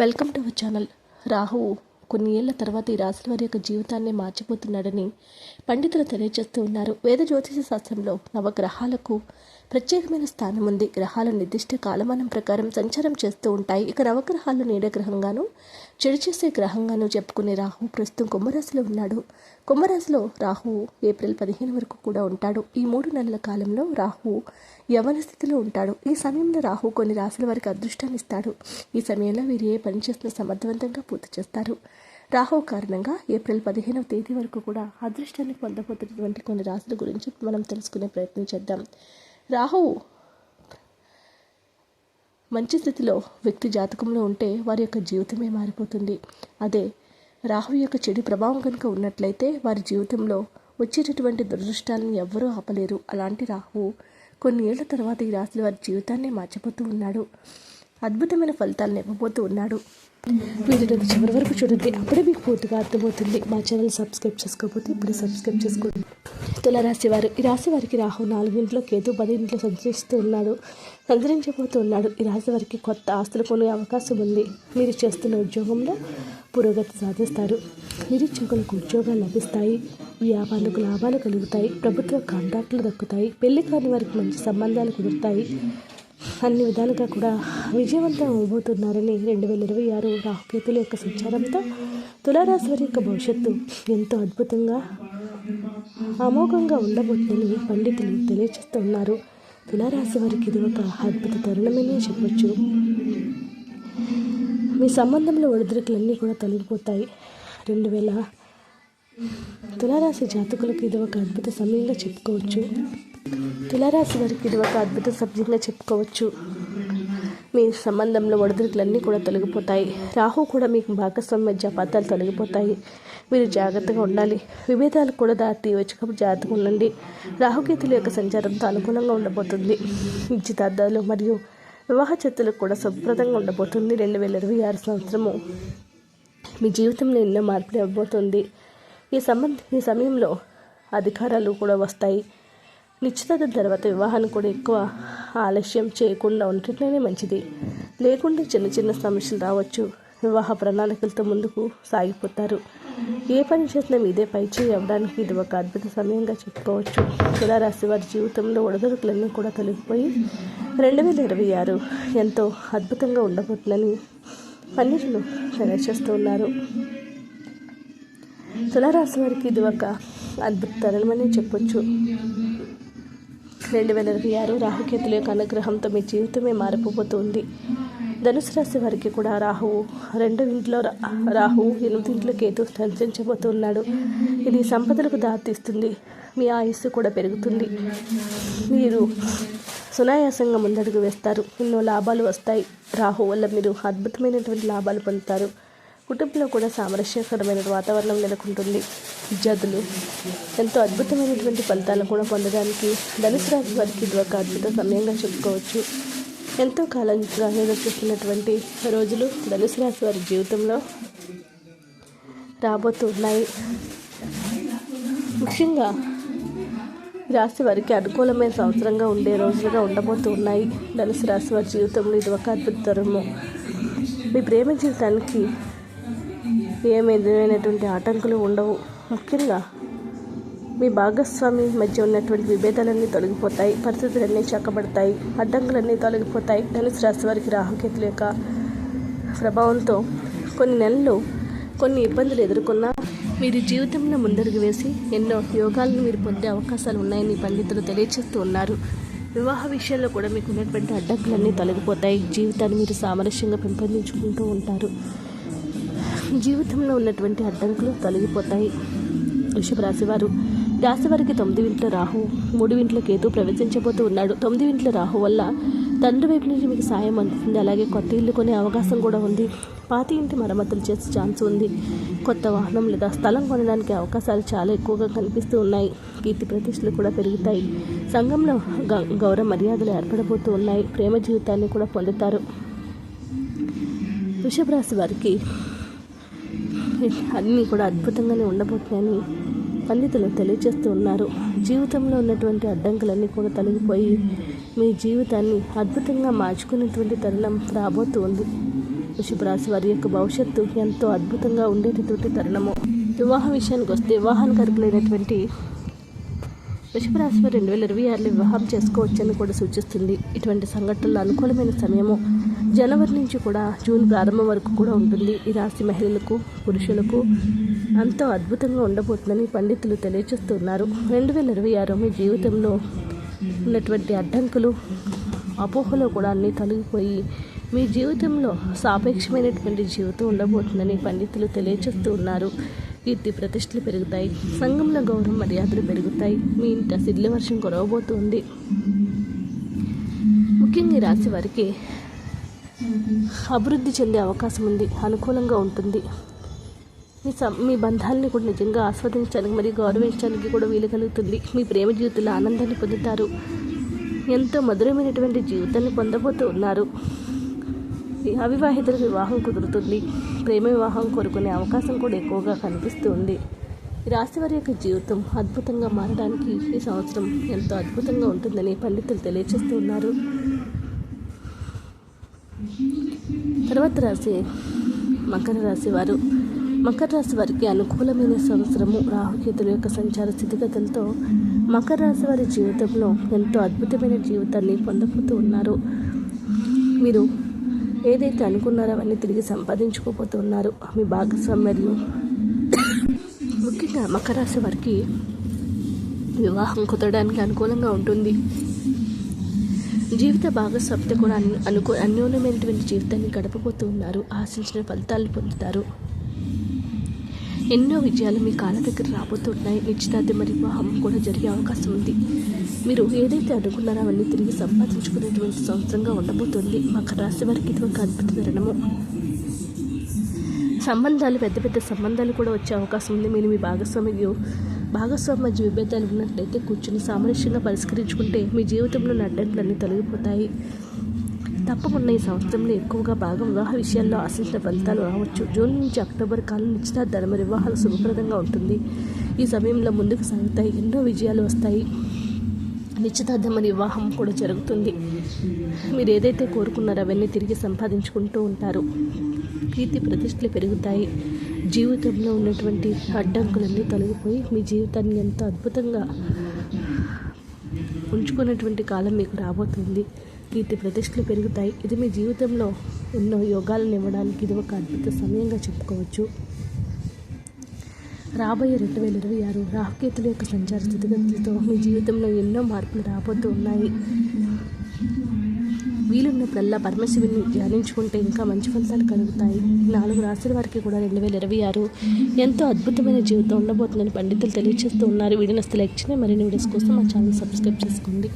Welcome to our channel. రాహువు కొన్ని ఏళ్ళ తర్వాత ఈ రాశుల వారి యొక్క జీవితాన్ని మార్చిపోతున్నాడని పండితులు తెలియజేస్తూ ఉన్నారు. వేద జ్యోతిష శాస్త్రంలో నవగ్రహాలకు ప్రత్యేకమైన స్థానం ఉంది. గ్రహాలు నిర్దిష్ట కాలమానం ప్రకారం సంచారం చేస్తూ ఉంటాయి. ఇక నవగ్రహాలు నీడగ్రహంగాను చెడు చేసే గ్రహంగాను చెప్పుకునే రాహు ప్రస్తుతం కుంభరాశిలో ఉన్నాడు. కుంభరాశిలో రాహు ఏప్రిల్ పదిహేను వరకు కూడా ఉంటాడు. ఈ మూడు నెలల కాలంలో రాహు యవన స్థితిలో ఉంటాడు. ఈ సమయంలో రాహు కొన్ని రాశుల వారికి అదృష్టాన్ని ఇస్తాడు. ఈ సమయంలో వీరు ఏ పని చేస్తున్న సమర్థవంతంగా పూర్తి చేస్తారు. రాహు కారణంగా ఏప్రిల్ పదిహేనవ తేదీ వరకు కూడా అదృష్టాన్ని పొందబోతున్నటువంటి కొన్ని రాశుల గురించి మనం తెలుసుకునే ప్రయత్నం చేద్దాం. రాహు మంచి స్థితిలో వ్యక్తి జాతకంలో ఉంటే వారి యొక్క జీవితమే మారిపోతుంది. అదే రాహు యొక్క చెడు ప్రభావం కనుక ఉన్నట్లయితే వారి జీవితంలో వచ్చేటటువంటి దురదృష్టాలను ఎవ్వరూ ఆపలేరు. అలాంటి రాహు కొన్ని ఏళ్ళ తర్వాత ఈ రాశుల వారి జీవితాన్ని మార్చిపోతూ ఉన్నాడు. అద్భుతమైన ఫలితాలను ఇవ్వబోతూ ఉన్నాడు. వీడియో చివరి వరకు చూడండి. అప్పుడే మీకు పూర్తిగా అర్థమవుతుంది. మా ఛానల్ సబ్స్క్రైబ్ చేసుకోకపోతే ఇప్పుడే సబ్స్క్రైబ్ చేసుకోండి. తులరాశి వారు ఈ రాశి వారికి రాహు నాలుగింట్లో కేతు పదింట్లో సంచరిస్తూ ఉన్నాడు. సంచరించబోతూ ఉన్నాడు. ఈ రాశి వారికి కొత్త ఆస్తులు కొనే అవకాశం ఉంది. మీరు చేస్తున్న ఉద్యోగంలో పురోగతి సాధిస్తారు. నిరుద్యోగులకు ఉద్యోగాలు లభిస్తాయి. వ్యాపారులకు లాభాలు కలుగుతాయి. ప్రభుత్వ కాంట్రాక్టులు దక్కుతాయి. పెళ్ళి కాని వారికి మంచి సంబంధాలు కుదురుతాయి. అన్ని విధాలుగా కూడా విజయవంతం అవబోతున్నారని రెండు వేల ఇరవై ఆరు రాహుకేతుల యొక్క సంచారంతో తులారాశి వారి యొక్క భవిష్యత్తు ఎంతో అద్భుతంగా అమోఘంగా ఉండబోతుందని పండితులు తెలియజేస్తున్నారు. తులారాశి వారికి ఇది ఒక అద్భుత తరుణమని చెప్పొచ్చు. మీ సంబంధంలో ఒడిదుడుకులన్నీ కూడా తొలగిపోతాయి. రెండు వేల తులారాశి జాతకులకు ఇది ఒక అద్భుత సమయంగా చెప్పుకోవచ్చు. తులారాశి వారికి ఇది ఒక అద్భుత సబ్జెక్ట్గా చెప్పుకోవచ్చు. మీ సంబంధంలో ఒడిదుడుకులన్నీ కూడా తొలగిపోతాయి. రాహు కూడా మీకు భాగస్వామి మధ్య అపార్థాలు తొలగిపోతాయి. మీరు జాగ్రత్తగా ఉండాలి. విభేదాలు కూడా దాటి వచ్చేటప్పుడు జాగ్రత్తగా ఉండండి. రాహుకేతుల యొక్క సంచారంతో అనుకూలంగా ఉండబోతుంది. నిశ్చితార్థాలు మరియు వివాహ చర్చలకు కూడా శుభ్రతంగా ఉండబోతుంది రెండు వేల ఇరవై ఆరు సంవత్సరము. మీ జీవితంలో ఎన్నో మార్పులు ఇవ్వబోతుంది ఈ సంబంధ ఈ సమయంలో అధికారాలు కూడా వస్తాయి. నిశ్చితార్థం తర్వాత వివాహాన్ని కూడా ఎక్కువ ఆలస్యం చేయకుండా ఉండటమే మంచిది. లేకుంటే చిన్న చిన్న సమస్యలు రావచ్చు. వివాహ ప్రణాళికలతో ముందుకు సాగిపోతారు. ఏ పని చేసినా మీదే పైచేయి అవ్వడానికి ఇది ఒక అద్భుత సమయంగా చెప్పుకోవచ్చు. తులారాశి వారి జీవితంలో ఒడదొడుకులన్నీ కూడా తొలగిపోయి రెండు వేల ఇరవై ఆరు ఎంతో అద్భుతంగా ఉండబోతుందని పండితులు తెలియజేస్తూ ఉన్నారు తులారాశి వారికి ఇది ఒక అద్భుత తరుణమని చెప్పొచ్చు. రెండు వేల ఇరవై ఆరు రాహుకేతుల యొక్క అనుగ్రహంతో మీ జీవితమే మారిపోబోతుంది. ధనుసు రాశి వారికి కూడా రాహువు రెండు ఇంట్లో రాహువు ఎనిమిది ఇంట్లో కేతు సంచరించబోతున్నాడు. ఇది సంపదలకు దారితీస్తుంది. మీ ఆయుస్సు కూడా పెరుగుతుంది. మీరు సునాయాసంగా ముందడుగు వేస్తారు. ఎన్నో లాభాలు వస్తాయి. రాహు వల్ల మీరు అద్భుతమైనటువంటి లాభాలు పొందుతారు. కుటుంబంలో కూడా సామరస్యకరమైన వాతావరణం నెలకొంటుంది. విద్యార్థులు ఎంతో అద్భుతమైనటువంటి ఫలితాలను కూడా పొందడానికి ధనుసు రాశి వారికి ఇది ఒక అద్భుత సమయంగా చెప్పుకోవచ్చు. ఎంతో కాలంగా ఎదురు రోజులు ధనుసు రాశి వారి జీవితంలో రాబోతున్నాయి. ముఖ్యంగా రాశి వారికి అనుకూలమైన సంవత్సరంగా ఉండే రోజులుగా ఉండబోతూ ఉన్నాయి ధనుసు రాశి వారి జీవితంలో ఇది ఒక అద్భుత తరుణము మీ ప్రేమ జీవితానికి ఏమైనటువంటి ఆటంకులు ఉండవు. ముఖ్యంగా మీ భాగస్వామి మధ్య ఉన్నటువంటి విభేదాలన్నీ తొలగిపోతాయి పరిస్థితులన్నీ చక్కబడతాయి అడ్డంకులన్నీ తొలగిపోతాయి. ధనుసు రాశి వారికి రాహుకేతుల యొక్క ప్రభావంతో కొన్ని నెలలు కొన్ని ఇబ్బందులు ఎదుర్కొన్నా మీరు జీవితంలో ముందడుగు వేసి ఎన్నో యోగాలను మీరు పొందే అవకాశాలు ఉన్నాయని పండితులు తెలియజేస్తూ ఉన్నారు. వివాహ విషయంలో కూడా మీకు ఉన్నటువంటి అడ్డంకులన్నీ తొలగిపోతాయి. జీవితాన్ని మీరు సామరస్యంగా పెంపొందించుకుంటూ ఉంటారు. జీవితంలో ఉన్నటువంటి అడ్డంకులు తొలగిపోతాయి. వృషభ రాశి వారు వారికి తొమ్మిది ఇంట్లో రాహు మూడు ఇంట్లో కేతు ప్రవేశించబోతూ ఉన్నాడు. తొమ్మిది ఇంట్లో రాహు వల్ల తండ్రి వైపు నుంచి మీకు సాయం అందుతుంది. అలాగే కొత్త ఇల్లు కొనే అవకాశం కూడా ఉంది. పాతి ఇంటి మరమ్మతులు చేసే ఛాన్స్ ఉంది. కొత్త వాహనం లేదా స్థలం కొనడానికి అవకాశాలు చాలా ఎక్కువగా కనిపిస్తూ ఉన్నాయి. కీర్తి ప్రతిష్టలు కూడా పెరుగుతాయి. సంఘంలో గ- గౌరవ మర్యాదలు ఏర్పడబోతూ ఉన్నాయి. ప్రేమ జీవితాన్ని కూడా పొందుతారు. వృషభ రాశి వారికి అన్నీ కూడా అద్భుతంగానే ఉండబోతున్నాయని పండితులు తెలియజేస్తూ ఉన్నారు. జీవితంలో ఉన్నటువంటి అడ్డంకులన్నీ కూడా తొలగిపోయి మీ జీవితాన్ని అద్భుతంగా మార్చుకునేటువంటి తరుణం రాబోతూ ఉంది. వృషభరాశి వారి యొక్క భవిష్యత్తు ఎంతో అద్భుతంగా ఉండేటటువంటి తరుణము. వివాహ విషయానికి వస్తే వివాహానికి అర్హులైనటువంటి వృషభ రాశి రెండు వేల ఇరవై ఆరులో వివాహం చేసుకోవచ్చని కూడా సూచిస్తుంది. ఇటువంటి సంఘటనలు అనుకూలమైన సమయము జనవరి నుంచి కూడా జూన్ ప్రారంభం వరకు కూడా ఉంటుంది. ఈ రాశి మహిళలకు పురుషులకు అంతో అద్భుతంగా ఉండబోతుందని పండితులు తెలియజేస్తున్నారు. రెండు వేల ఇరవై ఆరు మీ జీవితంలో ఉన్నటువంటి అడ్డంకులు అపోహలో కూడా అన్నీ తొలగిపోయి మీ జీవితంలో సాపేక్షమైనటువంటి జీవితం ఉండబోతుందని పండితులు తెలియజేస్తూ ఉన్నారు కీర్తి ప్రతిష్టలు పెరుగుతాయి. సంఘంలో గౌరవం మర్యాదలు పెరుగుతాయి. మీ ఇంట సిడ్ల వర్షం కురవబోతుంది. ముఖ్యంగా ఈ రాశి వారికి అభివృద్ధి చెందే అవకాశం ఉంది. అనుకూలంగా ఉంటుంది. మీ సం మీ బంధాలని కూడా నిజంగా ఆస్వాదించడానికి మరియు గౌరవించడానికి కూడా వీలు కలుగుతుంది. మీ ప్రేమ జీవితంలో ఆనందాన్ని పొందుతారు. ఎంతో మధురమైనటువంటి జీవితాన్ని పొందబోతూ ఉన్నారు అవివాహితులకు వివాహం కుదురుతుంది. ప్రేమ వివాహం కోరుకునే అవకాశం కూడా ఎక్కువగా కనిపిస్తుంది. ఈ రాశి వారి యొక్క జీవితం అద్భుతంగా మారడానికి ఈ సంవత్సరం ఎంతో అద్భుతంగా ఉంటుందని పండితులు తెలియజేస్తూ ఉన్నారు తర్వాత రాశి మకర రాశి వారు. మకర రాశి వారికి అనుకూలమైన సంవత్సరము రాహుకేతుల యొక్క సంచార స్థితిగతులతో మకర రాశి వారి జీవితంలో ఎంతో అద్భుతమైన జీవితాన్ని పొందబోతూ ఉన్నారు. మీరు ఏదైతే అనుకున్నారో అవన్నీ తిరిగి సంపాదించుకోబోతున్నారు. మీ భాగస్వామ్యులు ముఖ్యంగా మకర రాశి వారికి వివాహం కుదరడానికి అనుకూలంగా ఉంటుంది. జీవిత భాగస్వామితో కూడా అను అనుకూ అన్యోన్యమైనటువంటి జీవితాన్ని గడపబోతూ ఉన్నారు ఆశించిన ఫలితాలను పొందుతారు. ఎన్నో విజయాలు మీ కాళ్ళ దగ్గర రాబోతున్నాయి. నిశ్చితార్థం మరియు వివాహం కూడా జరిగే అవకాశం ఉంది. మీరు ఏదైతే అనుకున్నారో అవన్నీ తిరిగి సంపాదించుకునేటువంటి సంవత్సరంగా ఉండబోతుంది. మకర రాశి వారికి ఇది ఒక అద్భుత తరుణము. సంబంధాలు పెద్ద పెద్ద సంబంధాలు కూడా వచ్చే అవకాశం ఉంది. మీరు మీ భాగస్వామి భాగస్వామి మధ్య విభేదాలు ఉన్నట్లయితే కూర్చుని సామరస్యంగా పరిష్కరించుకుంటే మీ జీవితంలో అడ్డంకులన్నీ తొలగిపోతాయి. తప్పకుండా ఈ సంవత్సరంలో ఎక్కువగా భాగం వివాహ విషయాల్లో ఆశించిన ఫలితాలు రావచ్చు. జూన్ నుంచి అక్టోబర్ కాలం నిశ్చితార్థాలు మరి వివాహాలు శుభప్రదంగా ఉంటుంది. ఈ సమయంలో ముందుకు సాగుతాయి. ఎన్నో విజయాలు వస్తాయి. నిశ్చితార్థం వివాహం కూడా జరుగుతుంది. మీరు ఏదైతే కోరుకున్నారో అవన్నీ తిరిగి సంపాదించుకుంటూ ఉంటారు. కీర్తి ప్రతిష్టలు పెరుగుతాయి. జీవితంలో ఉన్నటువంటి అడ్డంకులన్నీ తొలగిపోయి మీ జీవితాన్ని ఎంతో అద్భుతంగా ఉంచుకున్నటువంటి కాలం మీకు రాబోతుంది. కీర్తి ప్రతిష్టలు పెరుగుతాయి. ఇది మీ జీవితంలో ఎన్నో యోగాలను ఇవ్వడానికి ఇది ఒక అద్భుత సమయంగా చెప్పుకోవచ్చు. రాబోయే రెండు వేల ఇరవై ఆరు రాహుకేతుల యొక్క సంచార స్థితిగతులతో మీ జీవితంలో ఎన్నో మార్పులు రాబోతూ ఉన్నాయి. వీలున్నప్పుడల్లా పరమశివుని ధ్యానించుకుంటే ఇంకా మంచి ఫలితాలు కలుగుతాయి. నాలుగు రాశుల వారికి కూడా రెండు వేల ఇరవై ఆరు ఎంతో అద్భుతమైన జీవితం ఉండబోతుందని పండితులు తెలియజేస్తూ ఉన్నారు. వీడియోని అసలు లైక్ చేయండి మరిన్ని వీడియోస్ కోసం మా ఛానల్ సబ్స్క్రైబ్ చేసుకోండి.